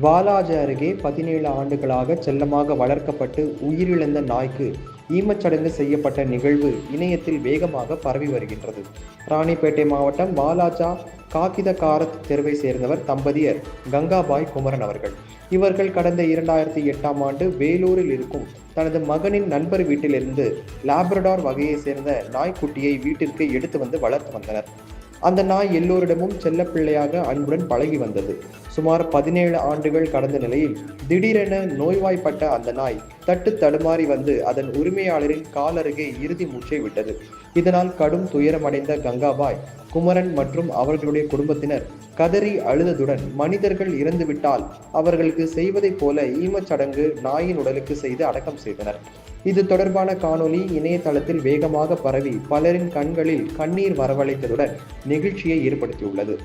வாலாஜா அருகே பதினேழு ஆண்டுகளாக செல்லமாக வளர்க்கப்பட்டு உயிரிழந்த நாய்க்கு ஈமச்சடங்கு செய்யப்பட்ட நிகழ்வு இணையத்தில் வேகமாக பரவி வருகின்றது. ராணிப்பேட்டை மாவட்டம் வாலாஜா காகிதகாரத் தெருவை சேர்ந்தவர் தம்பதியர் கங்காபாய் குமரன் அவர்கள். இவர்கள் கடந்த இரண்டாயிரத்தி எட்டாம் ஆண்டு வேலூரில் இருக்கும் தனது மகனின் நண்பர் வீட்டிலிருந்து லாப்ரடார் வகையை சேர்ந்த நாய்க்குட்டியை வீட்டிற்கு எடுத்து வந்து வளர்த்து வந்தனர். அந்த நாய் எல்லோரிடமும் செல்லப்பிள்ளையாக அன்புடன் பழகி வந்தது. சுமார் பதினேழு ஆண்டுகள் கடந்த நிலையில் திடீரென நோய்வாய்ப்பட்ட அந்த நாய் தட்டு தடுமாறி வந்து அதன் உரிமையாளரின் கால் அருகே இறுதி மூச்சை விட்டது. இதனால் கடும் துயரமடைந்த கங்காபாய் குமரன் மற்றும் அவர்களுடைய குடும்பத்தினர் கதறி அழுததுடன் மனிதர்கள் இறந்துவிட்டால் அவர்களுக்கு செய்வதைப் போல ஈமச்சடங்கு நாயின் உடலுக்கு செய்து அடக்கம் செய்தனர். இது தொடர்பான காணொலி இணையதளத்தில் வேகமாக பரவி பலரின் கண்களில் கண்ணீர் வரவழைத்ததுடன் நெகிழ்ச்சியை ஏற்படுத்தியுள்ளது.